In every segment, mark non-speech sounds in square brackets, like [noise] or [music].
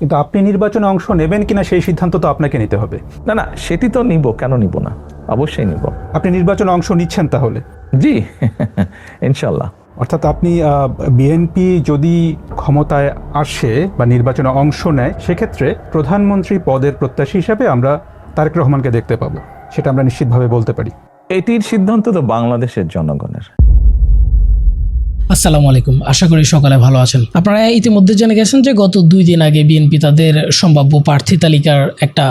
কিন্তু আপনি নির্বাচনে অংশ নেবেন কিনা সেই সিদ্ধান্ত তো আপনাকে নিতে হবে। না না সেটি তো নিব কেন নিব না? অবশ্যই নিব। আপনি নির্বাচনে অংশ নিচ্ছেন তাহলে? জি [laughs] ইনশাল্লাহ। অর্থাৎ আপনি বিএনপি যদি ক্ষমতায় আসে বা নির্বাচনে অংশ নেয় সেক্ষেত্রে প্রধানমন্ত্রী পদের প্রত্যাশী হিসাবে আমরা তারেক রহমানকে দেখতে পাবো। সেটা আমরা নিশ্চিতভাবে বলতে পারি। এটির সিদ্ধান্ত তো বাংলাদেশের জনগণের। আসসালামু আলাইকুম। আশা করি সকালে ভালো আছেন। আপনারা ইতিমধ্যে জেনে গেছেন যে গত দুই দিন আগে বিএনপি তাদের সম্ভাব্য প্রার্থী তালিকার একটা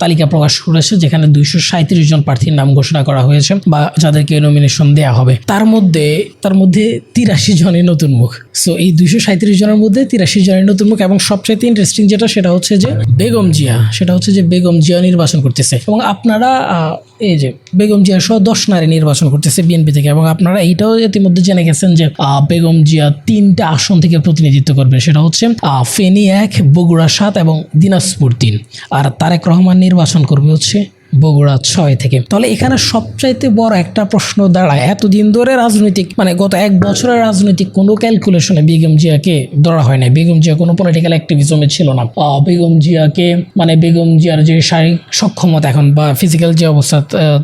তালিকা প্রকাশ করেছে, যেখানে দুইশো সাঁত্রিশ জন প্রার্থীর নাম ঘোষণা করা হয়েছে বা যাদেরকে নমিনেশন দেওয়া হবে। তার মধ্যে তার মধ্যে তিরাশি জনের নতুন মুখ। সো এই দুইশো সাঁত্রিশ জনের মধ্যে তিরাশি জনের নতুন মুখ এবং সবচেয়ে ইন্টারেস্টিং যেটা, সেটা হচ্ছে যে বেগম জিয়া। সেটা হচ্ছে যে বেগম জিয়া নির্বাচন করতেছে। এবং আপনারা এই যে বেগম জিয়া সহ দশ নারী নির্বাচন করতেছে বিএনপি থেকে, এবং আপনারা এইটাও ইতিমধ্যে জেনে গেছেন যে বেগম জিয়া তিনটা আসন থেকে প্রতিনিধিত্ব করবে। সেটা হচ্ছে ফেনী এক, বগুড়া সাত এবং দিনাজপুর তিন। আর তারেক রহমান নির্বাচন করবে হচ্ছে বগুড়া ছয় থেকে। তাহলে এখানে সবচাইতে বড় একটা প্রশ্ন দাঁড়ায়। এতদিন ধরে রাজনৈতিক মানে গত এক বছরের রাজনৈতিক কোনো ক্যালকুলেশনে বেগম জিয়াকে ধরা হয় না বেগম জিয়া কোনো পলিটিক্যাল অ্যাক্টিভিজমে ছিল না। বেগম জিয়াকে মানে বেগম জিয়ার যে শারীরিক সক্ষমতা এখন বা ফিজিক্যাল যে অবস্থা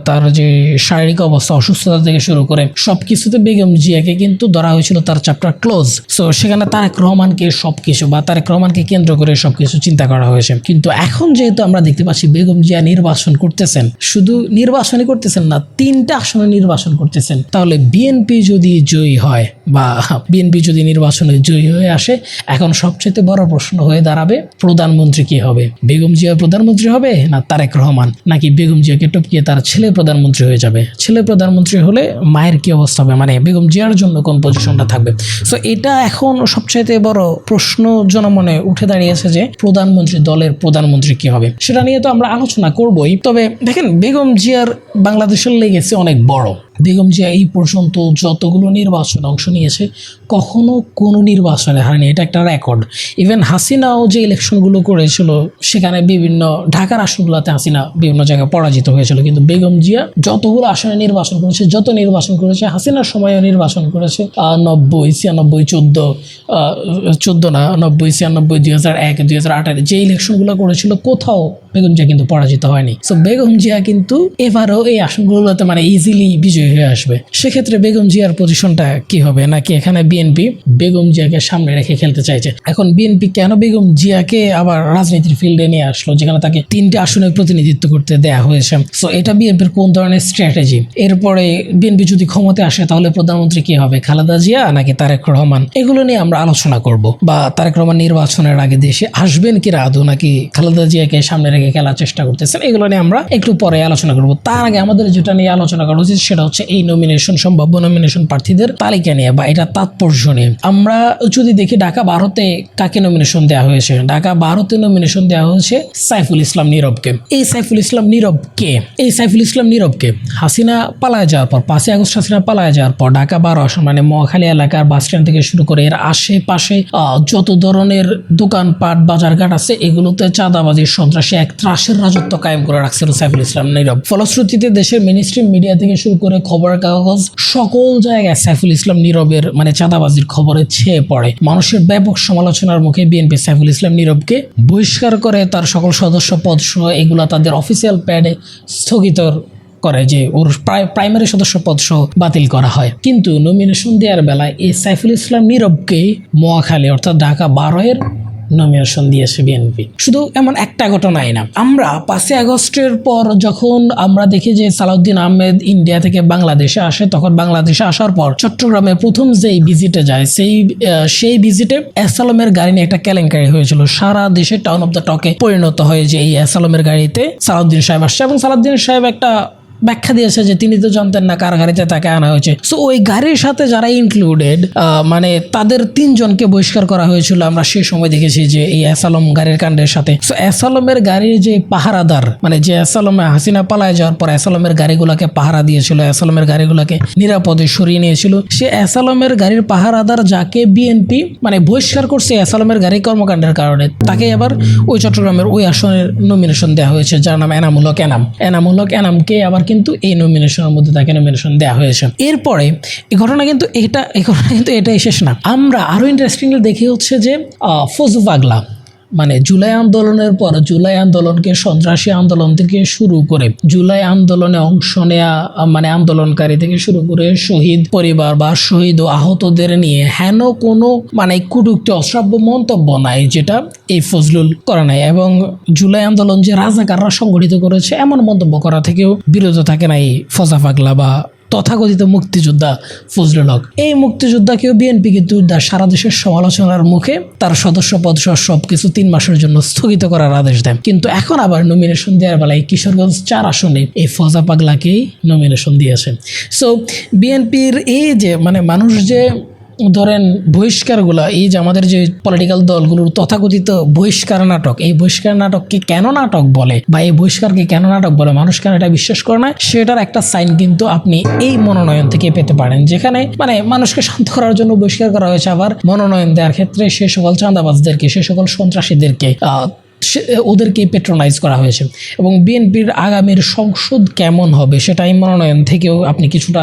তার যে শারীরিক অবস্থা, অসুস্থতা থেকে শুরু করে সব কিছুতে বেগম জিয়াকে কিন্তু ধরা হয়েছিল তার চ্যাপ্টার ক্লোজ সো সেখানে তারেক রহমানকে সব কিছু বা তারেক রহমানকে কেন্দ্র করে সব কিছু চিন্তা করা হয়েছে। কিন্তু এখন যেহেতু আমরা দেখতে পাচ্ছি বেগম জিয়া নির্বাচন করতেছেন, শুধু নির্বাচনই করতেছেন না, তিনটা আসনে নির্বাচন করতেছেন। তাহলে বিএনপি যদি জয়ী হয় বা বিএনপি যদি নির্বাচনে জয়ী হয়ে আসে, এখন সবচেয়ে বড় প্রশ্ন হয়ে দাঁড়াবে, প্রধানমন্ত্রী কি হবে? বেগম জিয়া প্রধানমন্ত্রী হবে না তারেক রহমান? নাকি বেগম জিয়াকে টপকিয়ে তার ছেলে প্রধানমন্ত্রী হয়ে যাবে? ছেলে প্রধানমন্ত্রী হলে মায়ের কি অবস্থা হবে? মানে বেগম জিয়ার জন্য কোন পজিশনটা থাকবে? সো এটা এখন সবচাইতে বড় প্রশ্ন জনমনে উঠে দাঁড়িয়েছে যে, প্রধানমন্ত্রী দলের প্রধানমন্ত্রী কি হবে? সেটা নিয়ে তো আমরা আলোচনা করবই। তবে দেখেন বেগম জিয়ার বাংলাদেশের লেগেছে অনেক বড়। বেগম জিয়া এই পর্যন্ত যতগুলো নির্বাচনে অংশ নিয়েছে, কখনো কোনো নির্বাচনে হারেনি। এটা একটা রেকর্ড ইভেন হাসিনাও যে ইলেকশনগুলো করেছিল, সেখানে বিভিন্ন, ঢাকার আসনগুলোতে হাসিনা বিভিন্ন জায়গায় পরাজিত হয়েছিল। কিন্তু বেগম জিয়া যতগুলো আসনে নির্বাচন করেছে, যত নির্বাচন করেছে, হাসিনার সময়ও নির্বাচন করেছে নব্বই, ছিয়ানব্বই, চোদ্দ চোদ্দ না, নব্বই, ছিয়ানব্বই, দুই হাজার এক, দুই হাজার আঠারো যে ইলেকশনগুলো করেছিল, কোথাও বেগম জিয়া কিন্তু পরাজিত হয়নি। সো বেগম জিয়া কিন্তু এবারও এই আসনগুলোতে মানে ইজিলি বিজয়ী হয়ে আসবে। সেক্ষেত্রে বেগম জিয়ার পজিশনটা কি হবে? নাকি এখানে বিএনপি বেগম জিয়াকে সামনে রেখে খেলতে চাইছে? এখন বিএনপি কেন বেগম জিয়াকে আবার রাজনীতির ফিল্ডে নিয়ে আসলো, যেখানে তাকে তিনটে আসনে প্রতিনিধিত্ব করতে দেয়া হয়েছে? সো এটা বিএনপির কোন ধরনের স্ট্র্যাটেজি এরপরে বিএনপি যদি ক্ষমতায় আসে, তাহলে প্রধানমন্ত্রী কি হবে? খালেদা জিয়া নাকি তারেক রহমান? এগুলো নিয়ে আমরা আলোচনা করব। বা তারেক রহমান নির্বাচনের আগে দেশে আসবেন কিনা আদৌ নাকি খালেদা জিয়াকে সামনে রেখে খেলার চেষ্টা করতেছেন? এগুলো নিয়ে আমরা একটু পরে আলোচনা করব। তার আগে আমাদের যেটা নিয়ে আলোচনা করা উচিত, সেটা হচ্ছে এই নমিনেশন সম্ভাব্য নমিনেশন প্রার্থীদের তালিকা নিয়ে বা এটা তাৎপর্য নিয়ে। আমরা যদি দেখি ঢাকা ভারতে কাকে নমিনেশন দেওয়া হয়েছে? ঢাকা ভারতে নমিনেশন দেওয়া হয়েছে সাইফুল ইসলাম নীরবকে। এই সাইফুল ইসলাম নীরব কে? এই সাইফুল ইসলাম নীরবকে হাসিনা পালায় যাওয়ার পর, পাঁচই আগস্ট হাসিনা পালায় যাওয়ার পর ঢাকা বারো আসন মানে মহাখালী এলাকার বাস স্ট্যান্ড থেকে শুরু করে এর আশেপাশে যত ধরনের দোকানপাট, বাজারঘাট আছে, এগুলোতে চাঁদাবাজি, সন্ত্রাসী এক ত্রাসের রাজত্ব কায়েম করে রাখছিল সাইফুল ইসলাম নীরব। ফলশ্রুতিতে দেশের মিনিস্ট্রি মিডিয়া থেকে শুরু করে খবরের কাগজ, সকল জায়গায় সাইফুল ইসলাম নীরবের মানে চাঁদাবাজির খবরে ছেয়ে পড়ে। মানুষের ব্যাপক সমালোচনার মুখে বিএনপি সাইফুল ইসলাম নীরবকে বহিষ্কার করে তার সকল সদস্য পদ সহ এগুলা তাদের অফিসিয়াল প্যাডে স্থগিত করে যে ওর প্রাইমারি সদস্য পদ সহ বাতিল করা হয়। কিন্তু নমিনেশন দেওয়ার বেলায় এই সাইফুল ইসলাম নীরবকে মোয়াখালী অর্থাৎ ঢাকা বারো এর নমিনেশন দিয়েছে বিএনপি শুধু এমন একটা ঘটনাই না। আমরা পাঁচই আগস্টের পর যখন আমরা দেখি যে সালাউদ্দিন আহমেদ ইন্ডিয়া থেকে বাংলাদেশে আসে, তখন বাংলাদেশে আসার পর চট্টগ্রামে প্রথম যেই ভিজিটে যায়, সেই সেই ভিজিটে অ্যাসালমের গাড়ি নিয়ে একটা কেলেঙ্কারি হয়েছিল। সারা দেশে টাউন অফ দ্য টকে পরিণত হয় যে এই অ্যাসালমের গাড়িতে সালাউদ্দিন সাহেব আসছে এবং সালাউদ্দিন সাহেব একটা ব্যাখ্যা দিয়েছে যে তিনি তো জানতেন না কার গাড়িতে তাকে আনা হয়েছে। সো ওই গাড়ির সাথে যারা ইনক্লুডেড মানে তাদের তিনজনকে বহিষ্কার করা হয়েছিল, আমরা সেই সময় দেখেছি যে এই অ্যাসালম গাড়ির কাণ্ডের সাথে। সো অ্যাসালমের গাড়ির যে পাহারাদার মানে যে অ্যাসালমে হাসিনা পালায় যাওয়ার পর অ্যাসালমের গাড়িগুলোকে পাহারা দিয়েছিল, অ্যাসালমের গাড়িগুলোকে নিরাপদে সরিয়ে নিয়েছিল। সে অ্যাসালমের গাড়ির পাহারাদার যাকে বিএনপি মানে বহিষ্কার করছে অ্যাসালমের গাড়ি কর্মকাণ্ডের কারণে, তাকে আবার ওই চট্টগ্রামের ওই আসনের নমিনেশন দেওয়া হয়েছে, যার নাম এনামুল হক এনাম। এনামুল হক এনামকে আবার কিন্তু এই নমিনেশনের মধ্যে তাকে নমিনেশন দেওয়া হয়েছে। এরপরে এই ঘটনা কিন্তু এটা, এই ঘটনা কিন্তু এটাই শেষ না। আমরা আরও ইন্টারেস্টিংলি দেখি হচ্ছে যে ফজু পাগলা। মানে জুলাই আন্দোলনের পর জুলাই আন্দোলনকে সন্ত্রাসী আন্দোলন থেকে শুরু করে জুলাই আন্দোলনে অংশ নেয়া মানে আন্দোলনকারী থেকে শুরু করে শহীদ পরিবার বা শহীদ ও আহতদের নিয়ে হেন কোনো মানে কুটুক্তি অশ্রাব্য মন্তব্য নাই যেটা এই ফজলুল করা নাই। এবং জুলাই আন্দোলন যে রাজাকাররা সংগঠিত করেছে, এমন মন্তব্য করা থেকেও বিরত থাকে নাই ফজা পাগলা বা তথাকথিত মুক্তিযোদ্ধা ফজলুল হক। এই মুক্তিযোদ্ধাকেও বিএনপি কিন্তু সারা দেশের সমালোচনার মুখে তার সদস্য পদ সব কিছু তিন মাসের জন্য স্থগিত করার আদেশ দেন। কিন্তু এখন আবার নমিনেশন দেওয়ার বেলায় কিশোরগঞ্জ চার আসনে এই ফজা পাগলাকেই নমিনেশন দিয়েছেন সো বিএনপির এই যে মানে মানুষ যে ধরেন বহিষ্কারগুলো, এই যে আমাদের যে পলিটিক্যাল দলগুলোর তথাকথিত বহিষ্কার নাটক, এই বহিষ্কার নাটককে কেন নাটক বলে বা এই বহিষ্কারকে কেন নাটক বলে, মানুষ কেন এটা বিশ্বাস করে না? সেটার একটা সাইন কিন্তু আপনি এই মনোনয়ন থেকে পেতে পারেন, যেখানে মানে মানুষকে শান্ত করার জন্য বহিষ্কার করা হয়েছে, আবার মনোনয়ন দেওয়ার ক্ষেত্রে সে সকল চাঁদাবাজদেরকে, সে সকল সন্ত্রাসীদেরকে ওদেরকে পেট্রোনাইজ করা হয়েছে। এবং বিএনপির আগামীর সংসদ কেমন হবে সেটা এই মনোনয়ন থেকেও আপনি কিছুটা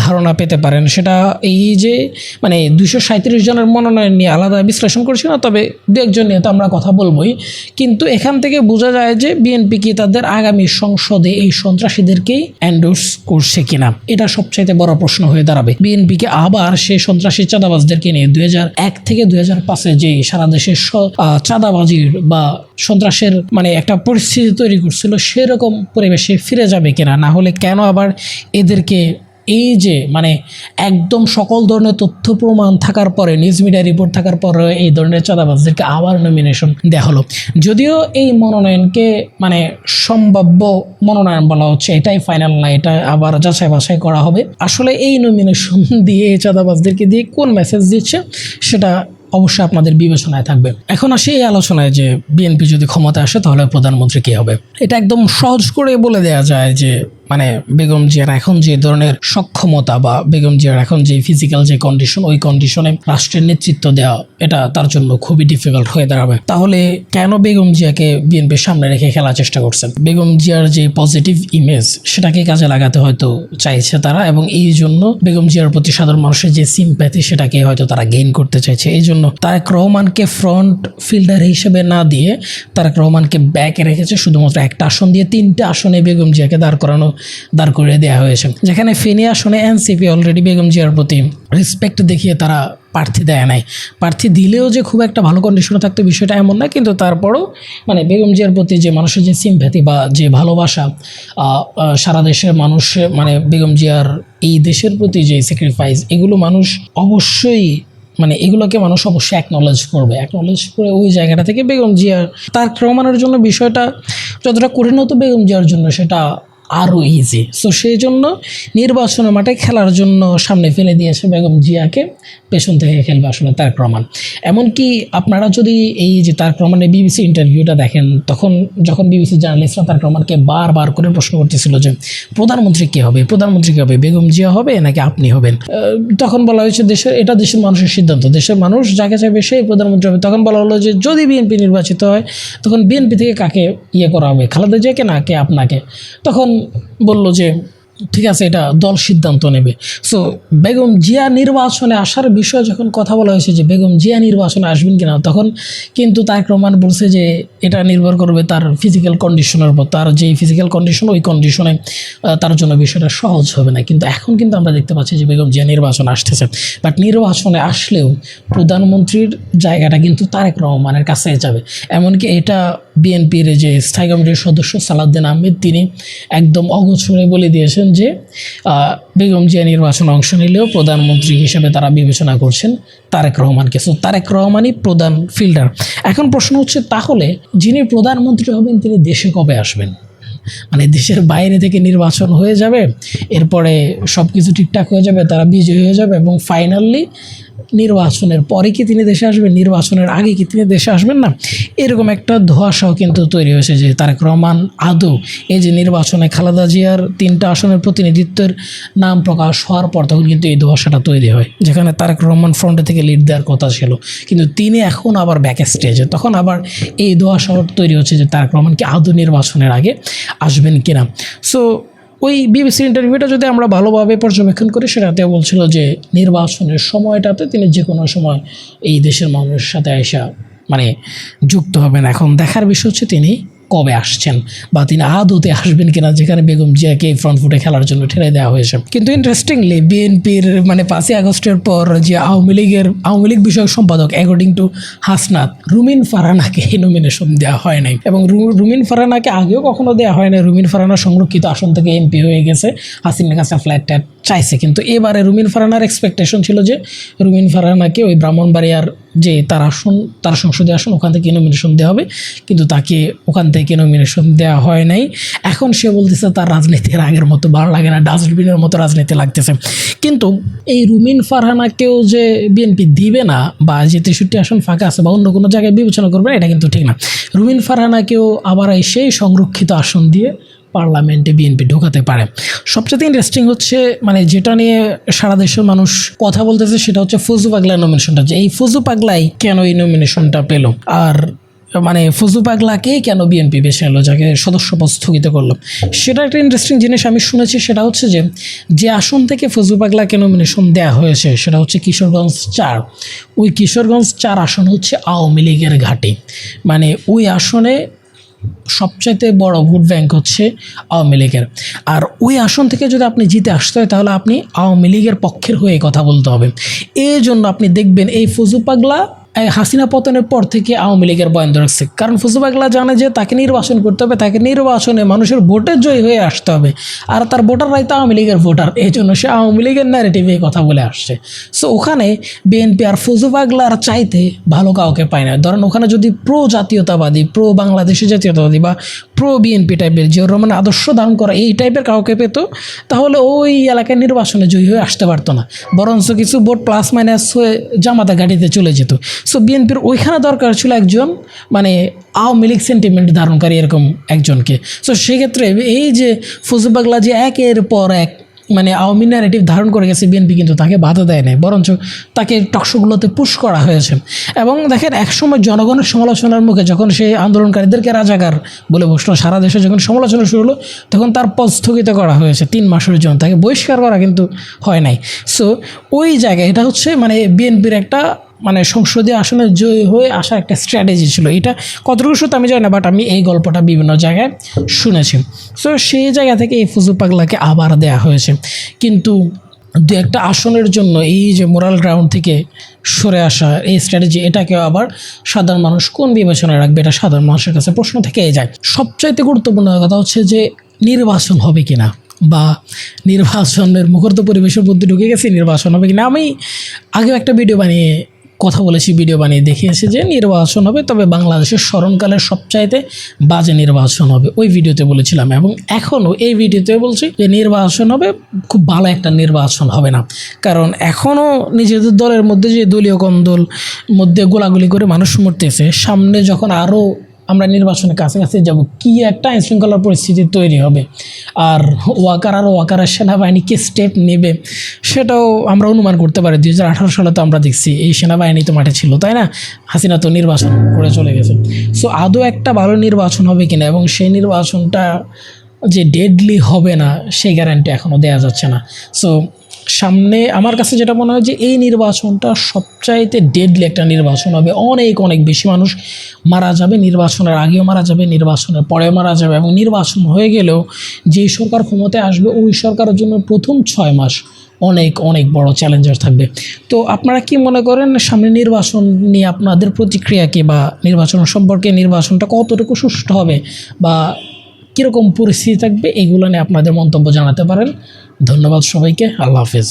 ধারণা পেতে পারেন। সেটা এই যে মানে দুশো সাঁত্রিশ জনের মনোনয়ন নিয়ে আলাদা বিশ্লেষণ করছি না, তবে দু একজন নিয়ে তো আমরা কথা বলবোই। কিন্তু এখান থেকে বোঝা যায় যে বিএনপি কি তাদের আগামী সংসদে এই সন্ত্রাসীদেরকেই অ্যান্ডোর্স করছে কিনা। এটা সবচাইতে বড় প্রশ্ন হয়ে দাঁড়াবে। বিএনপিকে আবার সেই সন্ত্রাসী চাঁদাবাজদেরকে নিয়ে দুই এক থেকে দুই হাজার পাঁচে যে সারা দেশের চাঁদাবাজির বা সন্ত্রাসের মানে একটা পরিস্থিতি তৈরি করছিল, সেরকম পরিবেশে ফিরে যাবে কিনা, না হলে কেন আবার এদেরকে এই যে মানে একদম সকল ধরনের তথ্য প্রমাণ থাকার পরে, নিউজ মিডিয়া রিপোর্ট থাকার পরে এই ধরনের চাঁদাবাজদেরকে আবার নমিনেশন দেওয়া হলো। যদিও এই মনোনয়নকে মানে সম্ভাব্য মনোনয়ন বলা হচ্ছে, এটাই ফাইনাল না, এটা আবার যাচাই বাছাই করা হবে। আসলে এই নমিনেশন দিয়ে এই চাঁদাবাজদেরকে দিয়ে কোন মেসেজ দিচ্ছে, সেটা অবশ্যই আপনাদের বিবেচনায় থাকবে। এখন আসে এই আলোচনায় যে বিএনপি যদি ক্ষমতা আসে, তাহলে প্রধানমন্ত্রী কে হবে? এটা একদম সহজ করে বলে দেওয়া যায় যে মানে বেগম জিয়ার এখন যে ধরনের সক্ষমতা বা বেগম জিয়ার এখন যে ফিজিক্যাল যে কন্ডিশন ওই কন্ডিশনে রাষ্ট্রের নেতৃত্ব দেওয়া এটা তার জন্য খুবই ডিফিকাল্ট হয়ে দাঁড়াবে। তাহলে কেন বেগম জিয়াকে বিএনপির সামনে রেখে খেলার চেষ্টা করছেন? বেগম জিয়ার যে পজিটিভ ইমেজ সেটাকে কাজে লাগাতে হয়তো চাইছে তারা এবং এই জন্য বেগম জিয়ার প্রতি সাধারণ মানুষের যে সিম্প্যাথি সেটাকে হয়তো তারা গেইন করতে চাইছে। এই জন্য তারেক রহমানকে ফ্রন্ট ফিল্ডার হিসেবে না দিয়ে তারেক রহমানকে ব্যাকে রেখেছে, শুধুমাত্র একটা আসন দিয়ে তিনটা আসনে বেগম জিয়াকে দাঁড় করানো দাঁড় করিয়ে দেওয়া হয়েছে। যেখানে ফেনী আসনে এনসিপি অলরেডি বেগম জিয়ার প্রতি রেসপেক্ট দেখিয়ে তারা প্রার্থী দেয় নাই। প্রার্থী দিলেও যে খুব একটা ভালো কন্ডিশনে থাকতো বিষয়টা এমন না, কিন্তু তারপরও মানে বেগম জিয়ার প্রতি যে মানুষের যে সিম্প্যাথি বা যে ভালোবাসা সারা দেশের মানুষ মানে বেগম জিয়ার এই দেশের প্রতি যে স্যাক্রিফাইস এগুলো মানুষ অবশ্যই মানে এগুলোকে মানুষ অবশ্যই অ্যাকনলেজ করবে। অ্যাকনলেজ করে ওই জায়গাটা থেকে বেগম জিয়ার, তার রহমানের জন্য বিষয়টা যতটা কঠিন হতো বেগম জিয়ার জন্য সেটা আরও ইজি সো সেই জন্য নির্বাচনের মাঠে খেলার জন্য সামনে ফেলে দিয়েছে বেগম জিয়াকে। পেছন থেকে খেলবে আসলে তারেক রহমান। এমনকি আপনারা যদি এই যে তারেক রহমানের বিবিসি ইন্টারভিউটা দেখেন, তখন যখন বিবিসি জার্নালিস্টরা তারেক রহমানকে বারবার করে প্রশ্ন করতেছিল যে, প্রধানমন্ত্রী কে হবে? প্রধানমন্ত্রী কে হবে? বেগম জিয়া হবে নাকি আপনি হবেন? তখন বলা হয়েছে দেশের, এটা দেশের মানুষের সিদ্ধান্ত। দেশের মানুষ যাকে চাইবে সেই প্রধানমন্ত্রী হবে। তখন বলা হলো যে, যদি বিএনপি নির্বাচিত হয়, তখন বিএনপি থেকে কাকে ইয়ে করা হবে? খালেদা জিয়াকে না কে আপনাকে? তখন বলল যে ঠিক আছে, এটা দল সিদ্ধান্ত নেবে। সো বেগম জিয়া নির্বাচনে আসার বিষয়ে যখন কথা বলা হয়েছে যে বেগম জিয়া নির্বাচনে আসবেন কিনা, তখন কিন্তু তারেক রহমান বলছে যে এটা নির্ভর করবে তার ফিজিক্যাল কন্ডিশনের উপর। তার যে ফিজিক্যাল কন্ডিশন ওই কন্ডিশনে তার জন্য বিষয়টা সহজ হবে না। কিন্তু এখন কিন্তু আমরা দেখতে পাচ্ছি যে বেগম জিয়া নির্বাচন আসতেছে। বাট নির্বাচনে আসলেও প্রধানমন্ত্রীর জায়গাটা কিন্তু তারেক রহমানের কাছে যাবে। এমনকি এটা বিএনপির যে স্থায়ী কমিটির সদস্য সালাউদ্দিন আহমেদ, তিনি একদম অগোছরে বলে দিয়েছেন যে বেগম জিয়া নির্বাচন অংশ নিলেও প্রধানমন্ত্রী হিসেবে তারা বিবেচনা করছেন তারেক রহমানকে। সো তারেক রহমানই প্রধান ফিল্ডার। এখন প্রশ্ন হচ্ছে, তাহলে যিনি প্রধানমন্ত্রী হবেন, তিনি দেশে কবে আসবেন? মানে দেশের বাইরে থেকে নির্বাচন হয়ে যাবে, এরপরে সব কিছু ঠিকঠাক হয়ে যাবে, তারা বিজয়ী হয়ে যাবে এবং ফাইনালি নির্বাচনের পরে কি তিনি দেশে আসবেন? নির্বাচনের আগে কি তিনি দেশে আসবেন না? এরকম একটা ধোঁয়াশাও কিন্তু তৈরি হয়েছে যে তারেক রহমান, আদৌ এই যে নির্বাচনে খালেদা জিয়ার তিনটা আসনের প্রতিনিধিত্বের নাম প্রকাশ হওয়ার পর তখন কিন্তু এই ধোঁয়াশাটা তৈরি হয়, যেখানে তারেক রহমান ফ্রন্টে থেকে লিড দেওয়ার কথা ছিল। কিন্তু তিনি এখন আবার ব্যাক স্টেজে তখন আবার এই ধোঁয়াশা তৈরি হচ্ছে যে তারেক রহমান কি আদৌ নির্বাচনের আগে আসবেন কিনা? সো ওই বিবিসি ইন্টারভিউটা যদি আমরা ভালোভাবে পর্যবেক্ষণ করি সেটাতে বলছিল যে নির্বাচনের সময়টাতে তিনি যে কোনো সময় এই দেশের মানুষের সাথে আসা মানে যুক্ত হবেন। এখন দেখার বিষয় হচ্ছে তিনি কবে আসছেন? বা তিনি আদতে আসবেন কিনা? যেখানে বেগম জিয়াকে ফ্রন্ট ফুটে খেলার জন্য ঠেলে দেওয়া হয়েছে। কিন্তু ইন্টারেস্টিংলি বিএনপির মানে পাঁচই আগস্টের পর যে আওয়ামী লীগের, আওয়ামী লীগ বিষয়ক সম্পাদক অ্যাকর্ডিং টু হাসনাত, রুমিন ফারানাকে নমিনেশন দেওয়া হয় নাই। এবং রুমিন ফারানাকে আগেও কখনো দেওয়া হয় না রুমিন ফারানা সংরক্ষিত আসন থেকে এমপি হয়ে গেছে। হাসিনার কাছে ফ্ল্যাট চাইছে। কিন্তু এবারে রুমিন ফারানার এক্সপেকটেশন ছিল যে, রুমিন ফারানাকে ওই ব্রাহ্মণবাড়িয়ার যে তার আসন, তার সংসদে আসন, ওখান থেকে নমিনেশন দেওয়া হবে? কিন্তু তাকে ওখান থেকে নমিনেশন দেওয়া হয় নাই। এখন সে বলতেছে তার রাজনীতির আগের মতো ভালো লাগে না, ডাস্টবিনের মতো রাজনীতি লাগতেছে। কিন্তু এই রুমিন ফারহানাকেও যে বিএনপি দিবে না, বা যে তেষট্টি আসন ফাঁকা আছে, বা অন্য কোনো জায়গায় বিবেচনা করবে এটা কিন্তু ঠিক না। রুমিন ফারহানাকেও আবার সেই সংরক্ষিত আসন দিয়ে পার্লামেন্টে বিএনপি ঢোকাতে পারে। সবচেয়ে ইন্টারেস্টিং হচ্ছে মানে যেটা নিয়ে সারা দেশের মানুষ কথা বলতেছে সেটা হচ্ছে ফজু পাগলা নমিনেশনটা যে এই ফজু পাগলাই কেন এই নমিনেশনটা পেল? আর মানে ফজু পাগলাকেই কেন বিএনপি বেছে নিল যাকে সদস্যপদ স্থগিত করল? সেটা একটা ইন্টারেস্টিং জিনিস আমি শুনেছি, সেটা হচ্ছে যে যে আসন থেকে ফজু পাগলাকে নমিনেশন দেওয়া হয়েছে, সেটা হচ্ছে কিশোরগঞ্জ চার। ওই কিশোরগঞ্জ চার আসন হচ্ছে আওয়ামী লীগের ঘাঁটি। মানে ওই আসনে সবচাইতে বড় ভোট ব্যাংক হচ্ছে আওয়ামী লীগের। আর ওই আসন থেকে যদি আপনি জিতে আসতে হয়, তাহলে আপনি আওয়ামী লীগের পক্ষের হয়ে কথা বলতে হবে। এই জন্য আপনি দেখবেন এই ফজু পাগলা হাসিনা পতনের পর থেকে আওয়ামী লীগের বয়ান রাখছে। কারণ ফজু পাগলা জানে যে তাকে নির্বাচন করতে হবে, তাকে নির্বাচনে মানুষের ভোটের জয়ী হয়ে আসতে হবে। আর তার ভোটাররাই তো আওয়ামী লীগের ভোটার, এই জন্য সে আওয়ামী লীগের ন্যারেটিভে কথা বলে আসছে। সো ওখানে বিএনপি আর ফজু পাগলার চাইতে ভালো কাউকে পায় না। ধরেন ওখানে যদি প্রো জাতীয়তাবাদী প্রো বাংলাদেশি জাতীয়তাবাদী বা প্রো বিএনপি টাইপের যে রহমান আদর্শ ধারণ করা এই টাইপের কাউকে পেত, তাহলে ওই এলাকায় নির্বাচনে জয়ী হয়ে আসতে পারতো না। বরঞ্চ কিছু ভোট প্লাস মাইনাস হয়ে জামাতা গাড়িতে চলে যেত। সো বিএনপির ওইখানে দরকার ছিল একজন মানে আওয়ামী লীগ সেন্টিমেন্ট ধারণকারী এরকম একজনকে। সো সেক্ষেত্রে এই যে ফজু পাগলা যে একের পর এক মানে আওয়ামী ন্যারেটিভ ধারণ করে গেছে বিএনপি কিন্তু তাকে বাধা দেয় নাই, বরঞ্চ তাকে টকশোগুলোতে পুশ করা হয়েছে। এবং দেখেন, একসময় জনগণের সমালোচনার মুখে যখন সে আন্দোলনকারীদেরকে রাজাকার বলে বসল সারা দেশে যখন সমালোচনা শুরু হলো, তখন তার পদ স্থগিত করা হয়েছে, তিন মাসের জন্য। তাকে বহিষ্কার করা কিন্তু হয় নাই। সো ওই জায়গায় এটা হচ্ছে মানে বিএনপির একটা মানে সংসদীয় আসনে জয়ী হয়ে আসার একটা স্ট্র্যাটেজি ছিল। এটা কতটুকু সত্য আমি জানি না বাট আমি এই গল্পটা বিভিন্ন জায়গায় শুনেছি। সো সেই জায়গা থেকে এই ফুজু পাগলাকে আবার দেয়া হয়েছে। কিন্তু দু একটা আসনের জন্য এই যে মোরাল গ্রাউন্ড থেকে সরে আসা এই স্ট্র্যাটেজি এটাকেও আবার সাধারণ মানুষ কোন বিবেচনায় রাখবে? এটা সাধারণ মানুষের কাছে প্রশ্ন থেকেই যায়। সবচাইতে গুরুত্বপূর্ণ কথা হচ্ছে যে নির্বাচন হবে কি না বা নির্বাচনের মুখর্ত পরিবেশের মধ্যে ঢুকে গেছে, নির্বাচন হবে কিনা? আমি আগেও একটা ভিডিও বানিয়ে কথা বলেছি ভিডিও বানিয়ে দেখিয়েছি যে নির্বাচন হবে, তবে বাংলাদেশের স্মরণকালের সবচাইতে বাজে নির্বাচন হবে। ওই ভিডিওতে বলেছিলাম এবং এখনও এই ভিডিওতে বলছি যে নির্বাচন হবে, খুব ভালো একটা নির্বাচন হবে না। কারণ এখনও নিজেদের দলের মধ্যে যে দলীয় কন্দল, মধ্যে গোলাগুলি করে মানুষ মরতেছে, সামনে যখন আরও আমরা নির্বাচনের কাছাকাছি যাব, কি একটা আইনশৃঙ্খলার পরিস্থিতি তৈরি হবে? আর ওয়াকার আর ওয়াকারের সেনাবাহিনী কি স্টেপ নেবে, সেটাও আমরা অনুমান করতে পারি। দুই হাজার আঠারো সালে তো আমরা দেখছি, এই সেনাবাহিনী তো মাঠে ছিল, তাই না? হাসিনা তো নির্বাচন করে চলে গেছে। সো আদৌ একটা ভালো নির্বাচন হবে কিনা? এবং সেই নির্বাচনটা যে ডেডলি হবে না, সেই গ্যারান্টি এখনও দেওয়া যাচ্ছে না। সো সামনে আমার কাছে যেটা মনে হয় যে এই নির্বাচনটা সবচাইতে ডেডলি একটা নির্বাচন হবে। অনেক অনেক বেশি মানুষ মারা যাবে, নির্বাচনের আগেও মারা যাবে, নির্বাচনের পরেও মারা যাবে এবং নির্বাচন হয়ে গেলেও যেই সরকার ক্ষমতায় আসবে, ওই সরকারের জন্য প্রথম ছয় মাস অনেক অনেক বড় চ্যালেঞ্জার থাকবে। তো আপনারা কি মনে করেন, সামনে নির্বাচন নিয়ে আপনাদের প্রতিক্রিয়া কি বা নির্বাচন সম্পর্কে নির্বাচনটা কতটুকু সুষ্ঠু হবে বা কীরকম পরিস্থিতি থাকবে এগুলো নিয়ে আপনাদের মন্তব্য জানাতে পারেন। ধন্যবাদ সবাইকে আল্লাহ হাফেজ।